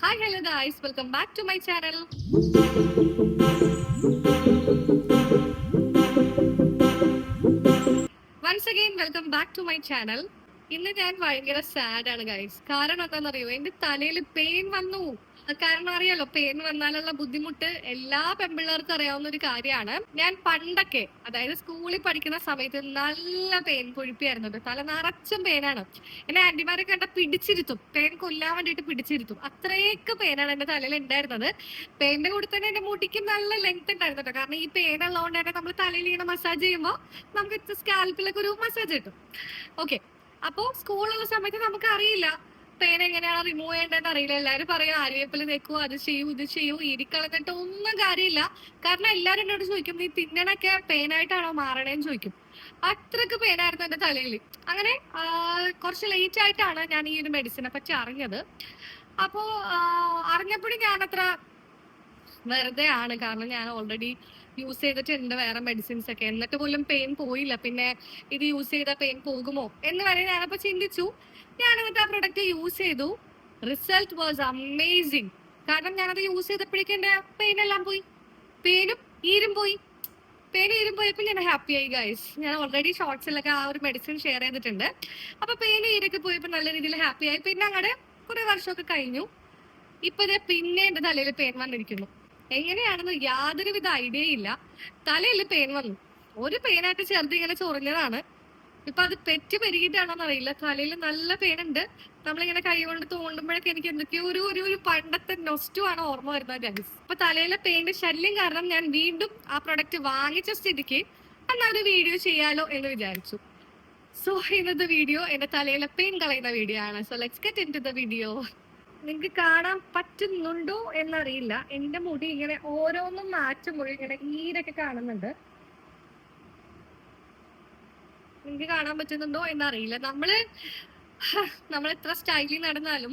Hi hello guys welcome back to my channel once again welcome back to my channel ഇന്ന് ഞാൻ ഭയങ്കര sad ആണ് guys കാരണം എന്താണെന്നറിയോ എന്റെ തലയിൽ പെയിൻ വന്നു. കാരണം അറിയാലോ പേൻ വന്നാലുള്ള ബുദ്ധിമുട്ട് എല്ലാ പെൺപിള്ളേർക്കും അറിയാവുന്ന ഒരു കാര്യമാണ്. ഞാൻ പണ്ടൊക്കെ അതായത് സ്കൂളിൽ പഠിക്കുന്ന സമയത്ത് നല്ല പേൻ പൊഴിപ്പിയായിരുന്നു തല നിറച്ചും പേനാണ്. എന്നെ ആന്റിമാരെ കണ്ട പിടിച്ചിരുത്തും. പേൻ കൊല്ലാൻ വേണ്ടിയിട്ട് പിടിച്ചിരുത്തും. അത്രയൊക്കെ പേനാണ് എന്റെ തലയിൽ ഉണ്ടായിരുന്നത്. പേന്റെ കൂടെ തന്നെ എന്റെ മുടിക്ക് നല്ല ലെങ്ത് ഉണ്ടായിരുന്നു കേട്ടോ. കാരണം ഈ പേൻ ഉള്ളതുകൊണ്ട് തന്നെ നമ്മൾ തലയിൽ ഇങ്ങനെ മസാജ് ചെയ്യുമ്പോൾ നമുക്ക് സ്കാൽപ്പിലൊക്കെ ഒരു മസാജ് കിട്ടും. ഓക്കെ അപ്പോ സ്കൂളുള്ള സമയത്ത് നമുക്ക് അറിയില്ല പെയിൻ എങ്ങനെയാണ് റിമൂവ് ചെയ്യേണ്ടതെന്ന് അറിയില്ല. എല്ലാവരും പറയും ആര്യവേപ്പിൽ തേക്കൂ അത് ചെയ്യൂ ഇത് ചെയ്യൂ ഇരിക്കളഞ്ഞിട്ട് ഒന്നും കാര്യമില്ല. കാരണം എല്ലാവരും എന്നോട് ചോദിക്കും നീ തിന്നണൊക്കെ പെയിൻ ആയിട്ടാണോ മാറണേന്ന് ചോദിക്കും. അത്രയ്ക്ക് പെയിനായിരുന്നു എന്റെ തലയിൽ അങ്ങനെ കുറച്ച് ലേറ്റ് ആയിട്ടാണ് ഞാൻ ഈ ഒരു മെഡിസിനെ പറ്റി അറിഞ്ഞത്. അപ്പോ അറിഞ്ഞപ്പോഴും ഞാൻ അത്ര വെറുതെ ആണ് കാരണം ഞാൻ ഓൾറെഡി യൂസ് ചെയ്തിട്ടുണ്ട് വേറെ മെഡിസിൻസ് ഒക്കെ. എന്നിട്ട് പോലും പെയിൻ പോയില്ല. പിന്നെ ഇത് യൂസ് ചെയ്താൽ പെയിൻ പോകുമോ? എന്ന് വരെ ഞാനപ്പോ ചിന്തിച്ചു. ഞാൻ എന്നിട്ട് ആ പ്രൊഡക്റ്റ് യൂസ് ചെയ്തു. റിസൾട്ട് വാസ് അമേസിങ് കാരണം ഞാനത് യൂസ് ചെയ്തപ്പോഴേക്കും എന്റെ പെയിൻ എല്ലാം പോയി. പെയിനും ഈരും പോയി. പെയിൻ ഈരും പോയപ്പോൾ ഞാൻ ഹാപ്പി ആയി ഗൈസ് ഞാൻ ഓൾറെഡി ഷോർട്സിലൊക്കെ ആ ഒരു മെഡിസിൻ ഷെയർ ചെയ്തിട്ടുണ്ട്. അപ്പൊ പെയിൻ ഈരൊക്കെ പോയപ്പോൾ നല്ല രീതിയിൽ ഹാപ്പി ആയി. പിന്നെ അങ്ങോട്ട് കുറെ വർഷമൊക്കെ കഴിഞ്ഞു. ഇപ്പൊ ഇത് പിന്നെ എന്റെ തലയിൽ പെയിൻ വന്നിരിക്കുന്നു. എങ്ങനെയാണെന്ന് യാതൊരുവിധ ഐഡിയ ഇല്ല. തലയിൽ പെയിൻ വന്നു. ഒരു പെയിനായിട്ട് ചേർത്ത് ഇങ്ങനെ ചൊറിഞ്ഞതാണ്. ഇപ്പൊ അത് പെറ്റ് പെരുകിട്ടാണോന്ന് അറിയില്ല. തലയിൽ നല്ല പെയിൻ ഉണ്ട്. നമ്മളിങ്ങനെ കൈ കൊണ്ട് തോണ്ടുമ്പോഴൊക്കെ എനിക്ക് എന്തൊക്കെയോ ഒരു ഒരു ഒരു പണ്ടത്തെ നൊസ്റ്റു ആണ് ഓർമ്മ വരുന്നത് ഗൈസ് ഇപ്പൊ തലയിലെ പെയിന്റ് ശല്യം കാരണം ഞാൻ വീണ്ടും ആ പ്രൊഡക്റ്റ് വാങ്ങിച്ച സ്ഥിതിക്ക് എന്നാ ഒരു വീഡിയോ ചെയ്യാലോ എന്ന് വിചാരിച്ചു. സോ ഇന്നത്തെ വീഡിയോ എന്റെ തലയിലെ പെയിൻ കളയുന്ന വീഡിയോ ആണ്. So let's get into the video നിങ്ങൾക്ക് കാണാൻ പറ്റുന്നുണ്ടോ എന്നറിയില്ല. എന്റെ മുടി ഇങ്ങനെ ഓരോന്നും മാറ്റുമ്പോൾ ഇങ്ങനെ ഈരൊക്കെ കാണുന്നുണ്ട്. നിങ്ങൾക്ക് കാണാൻ പറ്റുന്നുണ്ടോ എന്നറിയില്ല. നമ്മൾ നമ്മൾ എത്ര സ്റ്റൈലിൽ നടന്നാലും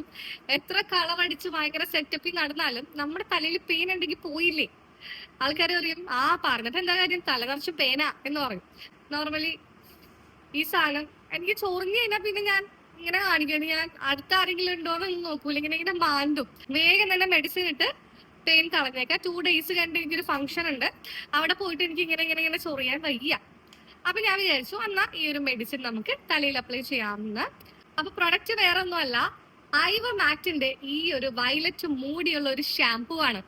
എത്ര കളർ അടിച്ച് ഭയങ്കര സെറ്റപ്പിൽ നടന്നാലും നമ്മുടെ തലയിൽ പെയിൻ ഉണ്ടെങ്കിൽ പോയില്ലേ? ആൾക്കാരെ പറയും ആ പറഞ്ഞിട്ട് എന്താ കാര്യം? തല നിറച്ച് പേന എന്ന് പറയും. നോർമലി ഈ സാധനം എനിക്ക് ചൊറിഞ്ഞു കഴിഞ്ഞാൽ പിന്നെ ഞാൻ ഇങ്ങനെ കാണിക്കണം ഞാൻ അടുത്ത ആരെങ്കിലും ഉണ്ടോ എന്ന് നോക്കൂല. ഇങ്ങനെ ഇങ്ങനെ മാന്തും. വേഗം തന്നെ മെഡിസിൻ ഇട്ട് പെയിൻ കളഞ്ഞേക്കാം. ടു ഡേയ്സ് കണ്ട് എനിക്കൊരു ഫംഗ്ഷൻ ഉണ്ട്. അവിടെ പോയിട്ട് എനിക്ക് ഇങ്ങനെ ഇങ്ങനെ ഇങ്ങനെ ചൊറിയാൻ വയ്യ. അപ്പൊ ഞാൻ വിചാരിച്ചു എന്നാ ഈ ഒരു മെഡിസിൻ നമുക്ക് തലയിൽ അപ്ലൈ ചെയ്യാമെന്ന്. അപ്പൊ പ്രൊഡക്റ്റ് വേറെ ഒന്നുമല്ല ഐവ മാറ്റിന്റെ ഈ ഒരു വയലറ്റ് മൂടിയുള്ള ഒരു ഷാംപൂ ആണ്.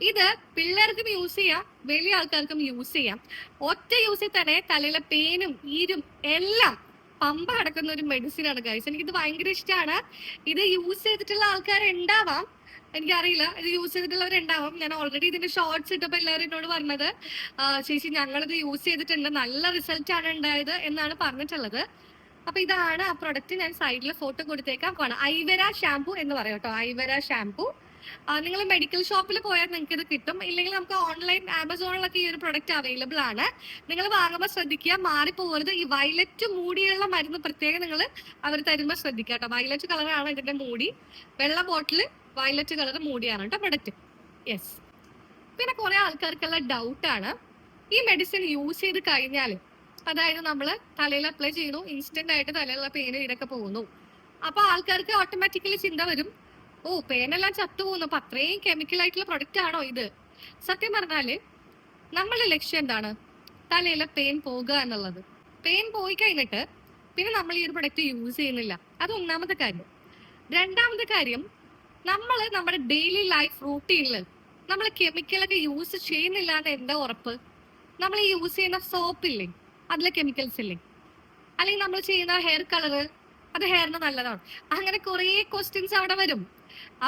ഇത് പിള്ളേർക്കും യൂസ് ചെയ്യാം വലിയ ആൾക്കാർക്കും യൂസ് ചെയ്യാം. ഒറ്റ യൂസിൽ തന്നെ തലയിലെ പേനും ഈരും എല്ലാം പമ്പ അടക്കുന്ന ഒരു മെഡിസിൻ ആണ് ഗൈസ് ഇത് ഭയങ്കര ഇഷ്ടമാണ് ഇത് യൂസ് ചെയ്തിട്ടുള്ള ആൾക്കാർ ഉണ്ടാവാം എനിക്കറിയില്ല ഇത് യൂസ് ചെയ്തിട്ടുള്ളവരുണ്ടാവും. ഞാൻ ഓൾറെഡി ഇതിന്റെ ഷോർട്സ് ഇട്ടപ്പോൾ എല്ലാവരും എന്നോട് പറഞ്ഞത് "ആ, ചേച്ചി ഞങ്ങളിത് യൂസ് ചെയ്തിട്ടുണ്ട്. നല്ല റിസൾട്ട് ആണ് ഉണ്ടായത് എന്നാണ് പറഞ്ഞിട്ടുള്ളത്. അപ്പൊ ഇതാണ് ആ പ്രൊഡക്റ്റ് ഞാൻ സൈഡിൽ ഫോട്ടോ കൊടുത്തേക്കാം. ഐവര ഷാംപൂ എന്ന് പറയും കേട്ടോ. ഐവര ഷാംപൂ നിങ്ങൾ മെഡിക്കൽ ഷോപ്പിൽ പോയാൽ നിങ്ങൾക്ക് ഇത് കിട്ടും. ഇല്ലെങ്കിൽ നമുക്ക് ഓൺലൈൻ ആമസോണിലൊക്കെ ഈ ഒരു പ്രൊഡക്റ്റ് അവൈലബിൾ ആണ്. നിങ്ങൾ വാങ്ങുമ്പോൾ ശ്രദ്ധിക്കുക. മാറിപ്പോകരുത്. ഈ വയലറ്റ് മൂടിയുള്ള മരുന്ന് പ്രത്യേകം നിങ്ങൾ അവർ തരുമ്പോൾ ശ്രദ്ധിക്കുക കേട്ടോ. വയലറ്റ് കളറാണ് ഇതിന്റെ മൂടി. വെള്ള ബോട്ടിൽ വയലറ്റ് കളർ മൂടിയാണ് കേട്ടോ പ്രൊഡക്റ്റ് യെസ് പിന്നെ കുറെ ആൾക്കാർക്കുള്ള ഡൗട്ടാണ് ഈ മെഡിസിൻ യൂസ് ചെയ്ത് കഴിഞ്ഞാൽ അതായത് നമ്മൾ തലയിൽ അപ്ലൈ ചെയ്യുന്നു ഇൻസ്റ്റന്റ് ആയിട്ട് തലയിലുള്ള പെയിന് ഇതൊക്കെ പോകുന്നു. അപ്പൊ ആൾക്കാർക്ക് ഓട്ടോമാറ്റിക്കലി ചിന്ത വരും. ഓ പേനെല്ലാം ചത്തുപോകുന്നു അപ്പൊ അത്രയും കെമിക്കൽ ആയിട്ടുള്ള പ്രൊഡക്റ്റ് ആണോ ഇത്? സത്യം പറഞ്ഞാൽ നമ്മളുടെ ലക്ഷ്യം എന്താണ്? തലയിലെ പെയിൻ പോകുക എന്നുള്ളത്. പെയിൻ പോയി കഴിഞ്ഞിട്ട് പിന്നെ നമ്മൾ ഈ ഒരു പ്രൊഡക്റ്റ് യൂസ് ചെയ്യുന്നില്ല. അത് ഒന്നാമത്തെ കാര്യം. രണ്ടാമത്തെ കാര്യം നമ്മൾ നമ്മുടെ ഡെയിലി ലൈഫ് റൂട്ടീനിൽ നമ്മൾ കെമിക്കലൊക്കെ യൂസ് ചെയ്യുന്നില്ല എന്ന് എന്താ ഉറപ്പ്? നമ്മൾ ഈ യൂസ് ചെയ്യുന്ന സോപ്പ് ഇല്ലേ? അതിലെ കെമിക്കൽസ് ഇല്ലേ? അല്ലെങ്കിൽ നമ്മൾ ചെയ്യുന്ന ഹെയർ കളർ അത് ഹെയറിന് നല്ലതാണ്. അങ്ങനെ കുറേ ക്വസ്റ്റ്യൻസ് അവിടെ വരും.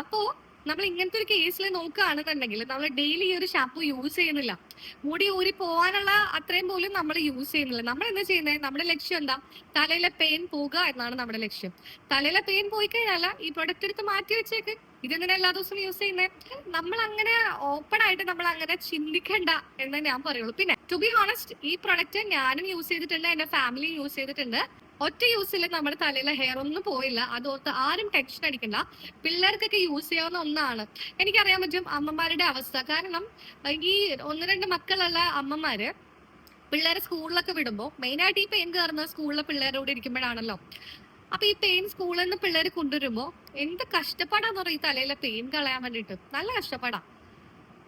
അപ്പോ നമ്മൾ ഇങ്ങനത്തെ ഒരു കേസിൽ നോക്കുകയാണെന്നുണ്ടെങ്കിൽ നമ്മൾ ഡെയിലി ഈ ഒരു ഷാമ്പു യൂസ് ചെയ്യുന്നില്ല. മുടി ഊരി പോകാനുള്ള അത്രയും പോലും നമ്മൾ യൂസ് ചെയ്യുന്നില്ല. നമ്മൾ എന്താ ചെയ്യുന്നത് നമ്മുടെ ലക്ഷ്യം എന്താ? തലയിലെ പെയിൻ പോകുക എന്നാണ് നമ്മുടെ ലക്ഷ്യം. തലയിലെ പെയിൻ പോയി കഴിഞ്ഞാൽ ഈ പ്രൊഡക്റ്റ് എടുത്ത് മാറ്റി വെച്ചേക്ക്. ഇതെങ്ങനെ എല്ലാ ദിവസവും യൂസ് ചെയ്യുന്നത് നമ്മൾ അങ്ങനെ ഓപ്പൺ ആയിട്ട് നമ്മൾ അങ്ങനെ ചിന്തിക്കണ്ട എന്ന് ഞാൻ പറയുള്ളൂ. പിന്നെ ടു ബി ഹോണസ്റ്റ് ഈ പ്രൊഡക്റ്റ് ഞാനും യൂസ് ചെയ്തിട്ടുണ്ട്. എന്റെ ഫാമിലിയും യൂസ് ചെയ്തിട്ടുണ്ട്. ഒറ്റ യൂസിൽ നമ്മുടെ തലയിലെ ഹെയർ ഒന്നും പോയില്ല. അതോർത്ത് ആരും ടെൻഷൻ അടിക്കണ്ട. പിള്ളേർക്കൊക്കെ യൂസ് ചെയ്യാവുന്ന ഒന്നാണ്. എനിക്കറിയാൻ പറ്റും അമ്മമാരുടെ അവസ്ഥ. കാരണം ഈ ഒന്ന് രണ്ട് മക്കളുള്ള അമ്മമാര് പിള്ളേരെ സ്കൂളിലൊക്കെ വിടുമ്പോൾ മെയിനായിട്ട് ഈ പെയിൻ കയറുന്നത് സ്കൂളിലെ പിള്ളേരോട് ഇരിക്കുമ്പോഴാണല്ലോ. അപ്പൊ ഈ പെയിൻ സ്കൂളിൽ നിന്ന് പിള്ളേർ കൊണ്ടുവരുമ്പോ എന്ത് കഷ്ടപ്പാടാന്ന് പറയും ഈ തലയിലെ പെയിൻ കളയാൻ വേണ്ടിട്ട് നല്ല കഷ്ടപ്പാടാ.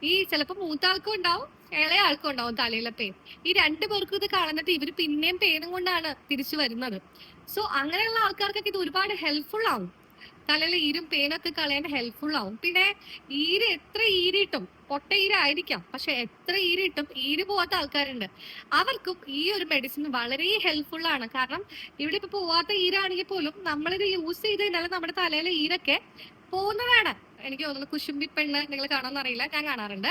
ഈ ചിലപ്പോ മൂത്ത ആൾക്കും ഉണ്ടാവും ഇളയ ആൾക്കും ഉണ്ടാവും തലയിലെ പെയിൻ ഈ രണ്ടു പേർക്കും ഇത് കളഞ്ഞിട്ട് ഇവർ പിന്നെയും പെയിനും കൊണ്ടാണ് തിരിച്ചു വരുന്നത്. സോ അങ്ങനെയുള്ള ആൾക്കാർക്കൊക്കെ ഇത് ഒരുപാട് ഹെൽപ്ഫുൾ ആവും. തലയിലെ ഈരും പെയിനൊക്കെ കളയാൻ ഹെൽപ്ഫുൾ ആവും. പിന്നെ ഈര് എത്ര ഈരിട്ടും പൊട്ട ഈരായിരിക്കാം പക്ഷെ എത്ര ഈരിട്ടും ഈര് പോവാത്ത ആൾക്കാരുണ്ട്. അവർക്കും ഈ ഒരു മെഡിസിൻ വളരെ ഹെൽപ്ഫുൾ ആണ്. കാരണം ഇവിടെ ഇപ്പൊ പോവാത്ത ഈരാണെങ്കിൽ പോലും നമ്മളിത് യൂസ് ചെയ്ത് കഴിഞ്ഞാൽ നമ്മുടെ തലയിലെ ഈരൊക്കെ പോകുന്നതാണ് എനിക്ക് തോന്നുന്നു കുശുമ്പി പെണ്ണ് നിങ്ങൾ കാണാൻ അറിയില്ല. ഞാൻ കാണാറുണ്ട്.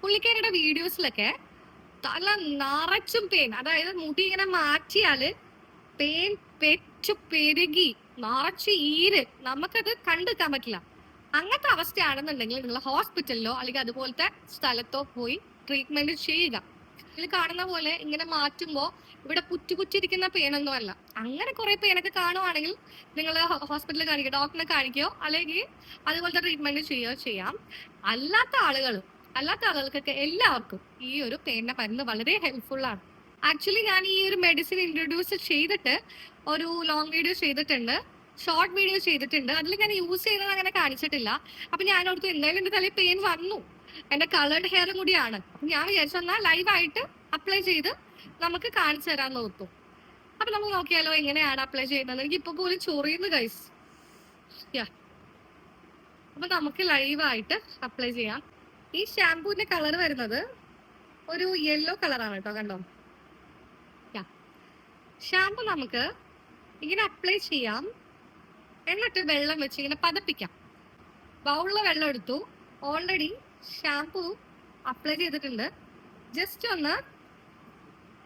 പുള്ളിക്കാരുടെ വീഡിയോസിലൊക്കെ തല നിറച്ചും പെയിൻ അതായത് മുടി ഇങ്ങനെ മാറ്റിയാൽ പെയിൻ പെറ്റു പെരുകി നിറച്ച് ഈര്. നമുക്കത് കണ്ടെത്താൻ പറ്റില്ല. അങ്ങനത്തെ അവസ്ഥയാണെന്നുണ്ടെങ്കിൽ നിങ്ങൾ ഹോസ്പിറ്റലിലോ അല്ലെങ്കിൽ അതുപോലത്തെ സ്ഥലത്തോ പോയി ട്രീറ്റ്മെന്റ് ചെയ്യുക. ഇതിൽ കാണുന്ന പോലെ ഇങ്ങനെ മാറ്റുമ്പോൾ ഇവിടെ പുറ്റി പുറ്റിരിക്കുന്ന പെയിനൊന്നും അല്ല. അങ്ങനെ കുറെ പെയിനൊക്കെ കാണുവാണെങ്കിൽ നിങ്ങൾ ഹോസ്പിറ്റലിൽ കാണിക്കുക ഡോക്ടറിനെ കാണിക്കുകയോ അല്ലെങ്കിൽ അതുപോലത്തെ ട്രീറ്റ്മെന്റ് ചെയ്യുകയോ ചെയ്യാം. അല്ലാത്ത ആളുകൾ അല്ലാത്ത ആളുകൾക്കൊക്കെ എല്ലാവർക്കും ഈ ഒരു പെയിനെ മരുന്ന് വളരെ ഹെൽപ്ഫുൾ ആണ്. ആക്ച്വലി ഞാൻ ഈ ഒരു മെഡിസിൻ ഇൻട്രൊഡ്യൂസ് ചെയ്തിട്ട് ഒരു ലോങ് വീഡിയോ ചെയ്തിട്ടുണ്ട് ഷോർട്ട് വീഡിയോ ചെയ്തിട്ടുണ്ട്. അതിൽ ഞാൻ യൂസ് ചെയ്യുന്നത് അങ്ങനെ കാണിച്ചിട്ടില്ല. അപ്പൊ ഞാൻ ഓർത്തു എന്തായാലും എന്റെ തലയിൽ പെയിൻ വന്നു. എന്റെ കളേർഡ് ഹെയറും കൂടിയാണ്. ഞാൻ വിചാരിച്ചു എന്നാൽ ലൈവായിട്ട് അപ്ലൈ ചെയ്ത് നമുക്ക് കാണിച്ചു തരാൻ നോക്കും അപ്പൊ നമുക്ക് നോക്കിയാലോ എങ്ങനെയാണ് അപ്ലൈ ചെയ്യുന്നത്? എനിക്ക് ഇപ്പൊ പോലും ചൊറിയുന്നു ഗൈസ് അപ്പൊ നമുക്ക് ലൈവായിട്ട് അപ്ലൈ ചെയ്യാം. ഈ ഷാംപൂവിന്റെ കളർ വരുന്നത് ഒരു യെല്ലോ കളറാണ് കേട്ടോ കണ്ടോ? ഷാംപൂ നമുക്ക് ഇങ്ങനെ അപ്ലൈ ചെയ്യാം. എന്നിട്ട് വെള്ളം വെച്ച് ഇങ്ങനെ പതപ്പിക്കാം. ബൗളിലെ വെള്ളം എടുത്തു. ഓൾറെഡി ഷാംപൂ അപ്ലൈ ചെയ്തിട്ടുണ്ട്. ജസ്റ്റ് ഒന്ന്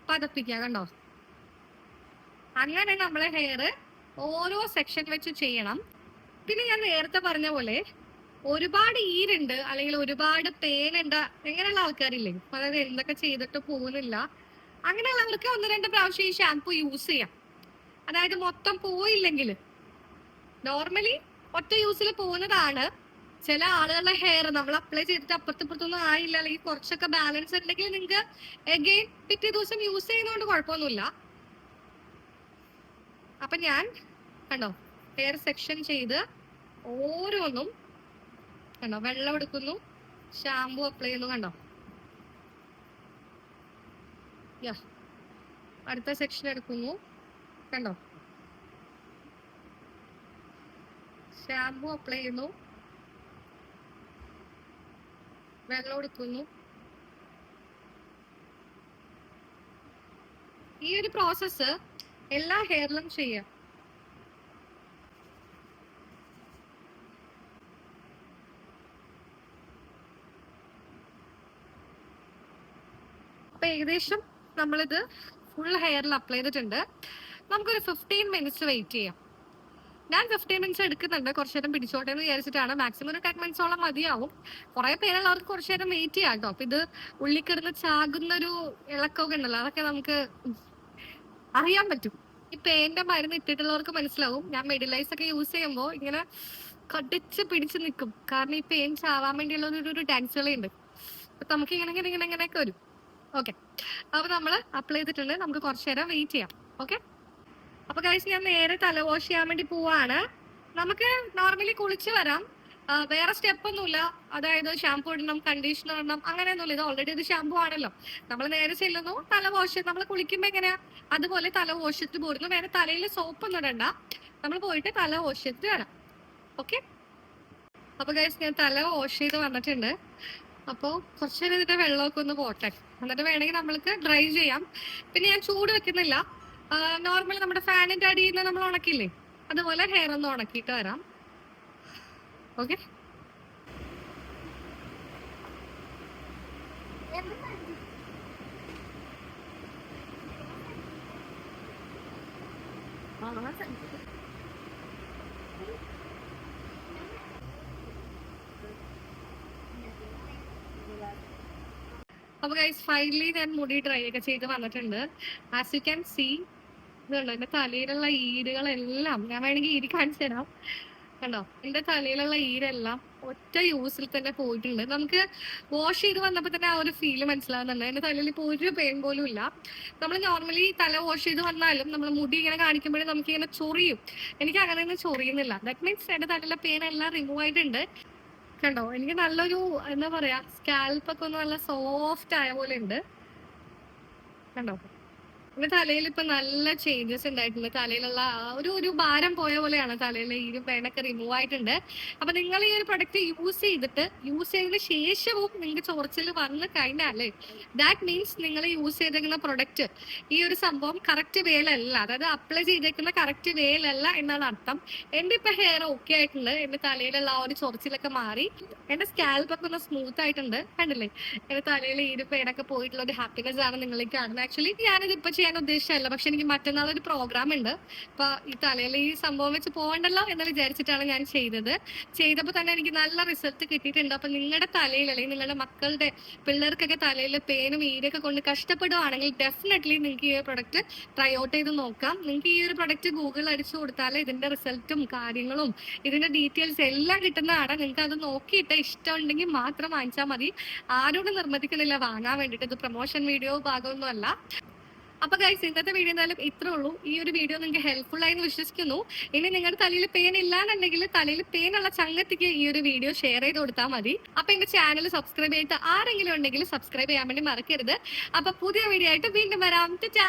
പതപ്പിക്കുക കണ്ടോ? അങ്ങനെ നമ്മളെ ഹെയർ ഓരോ സെക്ഷൻ വെച്ച് ചെയ്യണം. പിന്നെ ഞാൻ നേരത്തെ പറഞ്ഞ പോലെ ഒരുപാട് ഈരുണ്ട് അല്ലെങ്കിൽ ഒരുപാട് പേനുണ്ട് അങ്ങനെയുള്ള ആൾക്കാരില്ലേ? അതായത് എന്തൊക്കെ ചെയ്തിട്ട് പോകുന്നില്ല അങ്ങനെയുള്ളവർക്ക് ഒന്ന് രണ്ട് പ്രാവശ്യം ഈ ഷാംപൂ യൂസ് ചെയ്യാം. അതായത് മൊത്തം പോയില്ലെങ്കിൽ നോർമലി ഒറ്റ യൂസിൽ പോകുന്നതാണ്. ചില ആളുകളുടെ ഹെയർ നമ്മൾ അപ്ലൈ ചെയ്തിട്ട് അപ്പുറത്തിപ്പുറത്തൊന്നും ആയില്ല. അല്ലെങ്കിൽ കുറച്ചൊക്കെ ബാലൻസ് ഉണ്ടെങ്കിൽ നിങ്ങൾക്ക് എഗെയിൻ പിറ്റേ ദിവസം യൂസ് ചെയ്യുന്നതുകൊണ്ട് കുഴപ്പമൊന്നുമില്ല. അപ്പൊ ഞാൻ കണ്ടോ ഹെയർ സെക്ഷൻ ചെയ്ത് ഓരോന്നും കണ്ടോ വെള്ളം എടുക്കുന്നു ഷാമ്പു അപ്ലൈ ചെയ്യുന്നു കണ്ടോ. അടുത്ത സെക്ഷൻ എടുക്കുന്നു കണ്ടോ. ഷാമ്പു അപ്ലൈ ചെയ്യുന്നു. വെള്ളം എടുക്കുന്നു ഈ ഒരു പ്രോസസ്സ് എല്ലാ ഹെയറിലും ചെയ്യാം. അപ്പൊ ഏകദേശം നമ്മളിത് ഫുൾ ഹെയറിൽ അപ്ലൈ ചെയ്തിട്ടുണ്ട്. നമുക്കൊരു ഫിഫ്റ്റീൻ മിനിറ്റ്സ് വെയിറ്റ് ചെയ്യാം. ഞാൻ ഫിഫ്റ്റീൻ മിനിറ്റ്സ് എടുക്കുന്നുണ്ട്. കുറച്ചു നേരം പിടിച്ചോട്ടെ എന്ന് വിചാരിച്ചിട്ടാണ്. മാക്സിമം ഒരു ടെൻ മിനിറ്റ്സോളം മതിയാവും. കുറെ പേരുള്ളവർക്ക് കുറച്ചു നേരം വെയിറ്റ് ചെയ്യാം കേട്ടോ അപ്പൊ ഇത് ഉള്ളിക്കിടന്ന് ചാകുന്ന ഒരു ഇളക്കമൊക്കെ ഉണ്ടല്ലോ. അതൊക്കെ നമുക്ക് അറിയാൻ പറ്റും. ഈ പേന്റെ മരുന്ന് ഇട്ടിട്ടുള്ളവർക്ക് മനസ്സിലാവും. ഞാൻ മെഡിലൈസ് ഒക്കെ യൂസ് ചെയ്യുമ്പോൾ ഇങ്ങനെ കടിച്ച് പിടിച്ച് നിൽക്കും. കാരണം ഈ പെയിൻ ചാവാൻ വേണ്ടിയുള്ള ഒരു ഒരു കളിയുണ്ട് അപ്പൊ നമുക്ക് ഇങ്ങനെ ഇങ്ങനെ ഇങ്ങനെ ഇങ്ങനെയൊക്കെ വരും. ഓക്കെ അപ്പൊ നമ്മൾ അപ്ലൈ ചെയ്തിട്ടുണ്ട്. നമുക്ക് കുറച്ചു നേരം വെയിറ്റ് ചെയ്യാം. ഓക്കെ അപ്പൊ കഴിച്ച് ഞാൻ നേരെ തല വാഷ് ചെയ്യാൻ വേണ്ടി പോവാണ്. നമുക്ക് നോർമലി കുളിച്ച് വരാം. വേറെ സ്റ്റെപ്പ് ഒന്നുമില്ല. അതായത് ഷാമ്പു ഇടണം കണ്ടീഷണർ ഇടണം അങ്ങനെയൊന്നുമില്ല. ഇത് ഓൾറെഡി ഇത് ഷാമ്പു ആണല്ലോ. നമ്മൾ നേരെ ചെല്ലുന്നു. തല വാഷ് നമ്മൾ കുളിക്കുമ്പോ എങ്ങനെയാ? അതുപോലെ തല വാഷ് ചെയ്ത് പോരുന്നു. വേറെ തലയിൽ സോപ്പ് ഒന്നും ഇടണ്ട. നമ്മൾ പോയിട്ട് തല വാഷ് ചെയ്ത് വരാം. ഓക്കെ അപ്പൊ കഴിച്ച് ഞാൻ തല വാഷ് ചെയ്ത് വന്നിട്ടുണ്ട്. അപ്പോൾ കുറച്ച് നേരം ഇതിന്റെ വെള്ളമൊക്കെ ഒന്ന് പോട്ടെ. എന്നിട്ട് വേണമെങ്കിൽ നമ്മൾക്ക് ഡ്രൈ ചെയ്യാം. പിന്നെ ഞാൻ ചൂട് വെക്കുന്നില്ല. നോർമൽ നമ്മുടെ ഫാനിന്റെ അടിയിൽ നമ്മൾ ഉണക്കില്ലേ? അതുപോലെ ഹെയർ ഒന്ന് ഉണക്കിയിട്ട് വരാം. ഓക്കെ അപ്പൊ ഗൈസ് ഫൈനലി ഞാൻ മുടി ഡ്രൈ ഒക്കെ ചെയ്ത് വന്നിട്ടുണ്ട്. ആസ് യു ക്യാൻ സീ ഇതുണ്ട്? എന്റെ തലയിലുള്ള ഈരുകളെല്ലാം ഞാൻ വേണമെങ്കിൽ ഈരി കാണിച്ചു തരാം. കണ്ടോ? എന്റെ തലയിലുള്ള ഈരെല്ലാം ഒറ്റ യൂസിൽ തന്നെ പോയിട്ടുണ്ട്. നമുക്ക് വാഷ് ചെയ്ത് വന്നപ്പോ തന്നെ ആ ഒരു ഫീൽ മനസ്സിലാവുന്നുണ്ട്. എന്റെ തലയിൽ ഇപ്പോൾ ഒരു പെയിൻ പോലും ഇല്ല. നമ്മൾ നോർമലി തല വാഷ് ചെയ്ത് വന്നാലും നമ്മൾ മുടി ഇങ്ങനെ കാണിക്കുമ്പോഴും നമുക്ക് ഇങ്ങനെ ചൊറിയും. എനിക്ക് അങ്ങനെ ഒന്നും ചൊറിയുന്നില്ല. ദാറ്റ് മീൻസ് എന്റെ തലയിലെ പെയിൻ എല്ലാം റിമൂവ് ആയിട്ടുണ്ട്. കണ്ടോ? എനിക്ക് നല്ലൊരു എന്താ പറയാ സ്കാൽപ്പൊക്കെ ഒന്ന് നല്ല സോഫ്റ്റ് ആയ പോലെ ഉണ്ട്. കണ്ടോ? എന്റെ തലയിൽ ഇപ്പൊ നല്ല ചേഞ്ചസ് ഉണ്ടായിട്ടുണ്ട്. തലയിലുള്ള ഒരു ഒരു ഭാരം പോയ പോലെയാണ് തലയിലെ ഈ പേനൊക്കെ റിമൂവ് ആയിട്ടുണ്ട്. അപ്പൊ നിങ്ങൾ ഈ ഒരു പ്രൊഡക്റ്റ് യൂസ് ചെയ്തിട്ട് യൂസ് ചെയ്തതിന് ശേഷവും നിങ്ങൾക്ക് ചോർച്ചിൽ വന്ന് കഴിഞ്ഞാലേ ദാറ്റ് മീൻസ് നിങ്ങൾ യൂസ് ചെയ്തേക്കുന്ന പ്രൊഡക്റ്റ് ഈ ഒരു സംഭവം കറക്റ്റ് വേലല്ല അതായത് അപ്ലൈ ചെയ്തേക്കുന്ന കറക്റ്റ് വേലല്ല എന്നാണ് അർത്ഥം. എന്റെ ഇപ്പൊ ഹെയർ ഓക്കെ ആയിട്ടുണ്ട്. എന്റെ തലയിലുള്ള ആ ഒരു ചൊറിച്ചിലൊക്കെ മാറി. എന്റെ സ്കാൽപ്പ് ഒക്കെ ഒന്ന് സ്മൂത്ത് ആയിട്ടുണ്ട്. കണ്ടില്ലേ? എന്റെ തലയിൽ ഈ പേനൊക്കെ പോയിട്ടുള്ള ഒരു ഹാപ്പിനെസ് ആണ് നിങ്ങൾ കാണുന്നത്. ആക്ച്വലി ഞാനിത് ഇപ്പൊ ചെയ്യാൻ ഉദ്ദേശിച്ചല്ല പക്ഷെ എനിക്ക് മറ്റന്നാൾ ഒരു പ്രോഗ്രാം ഉണ്ട്. അപ്പൊ ഈ തലയിൽ ഈ സംഭവം വെച്ച് പോകണ്ടല്ലോ എന്ന് വിചാരിച്ചിട്ടാണ് ഞാൻ ചെയ്തത്. ചെയ്തപ്പോൾ തന്നെ എനിക്ക് നല്ല റിസൾട്ട് കിട്ടിയിട്ടുണ്ട്. അപ്പൊ നിങ്ങളുടെ തലയിൽ അല്ലെങ്കിൽ നിങ്ങളുടെ മക്കളുടെ പിള്ളേർക്കൊക്കെ തലയിൽ പേനും ഈരൊക്കെ കൊണ്ട് കഷ്ടപ്പെടുവാണെങ്കിൽ ഡെഫിനറ്റ്ലി നിങ്ങൾക്ക് ഈ ഒരു പ്രൊഡക്റ്റ് ട്രൈ ഔട്ട് ചെയ്ത് നോക്കാം. നിങ്ങൾക്ക് ഈ ഒരു പ്രൊഡക്റ്റ് ഗൂഗിൾ അടിച്ചു കൊടുത്താൽ ഇതിന്റെ റിസൾട്ടും കാര്യങ്ങളും ഇതിന്റെ ഡീറ്റെയിൽസ് എല്ലാം കിട്ടുന്നതാണ്. നിങ്ങൾക്ക് അത് നോക്കിയിട്ട് ഇഷ്ടമുണ്ടെങ്കിൽ മാത്രം വാങ്ങിച്ചാൽ മതി. ആരോടും നിർബന്ധിക്കുന്നില്ല. വാങ്ങാൻ വേണ്ടിയിട്ട് ഇത് പ്രൊമോഷൻ വീഡിയോ ഭാഗമൊന്നും അല്ല അപ്പൊ ഗൈസ് ഇന്നത്തെ വീഡിയോ എന്തായാലും ഇത്രേ ഉള്ളൂ. ഈ ഒരു വീഡിയോ നിങ്ങൾക്ക് ഹെൽപ്ഫുൾ ആയി എന്ന് വിശ്വസിക്കുന്നു. ഇനി നിങ്ങളുടെ തലയിൽ പെയിൻ ഇല്ലാന്നുണ്ടെങ്കിൽ തലയിൽ പെയിൻ ഉള്ള ചങ്ങത്തിക്ക് ഈ ഒരു വീഡിയോ ഷെയർ ചെയ്ത് കൊടുത്താൽ മതി. അപ്പൊ എന്റെ ചാനൽ സബ്സ്ക്രൈബ് ചെയ്തിട്ട് ആരെങ്കിലും ഉണ്ടെങ്കിൽ സബ്സ്ക്രൈബ് ചെയ്യാൻ വേണ്ടി മറക്കരുത്. അപ്പൊ പുതിയ വീഡിയോ ആയിട്ട് വീണ്ടും വരാം. ടാ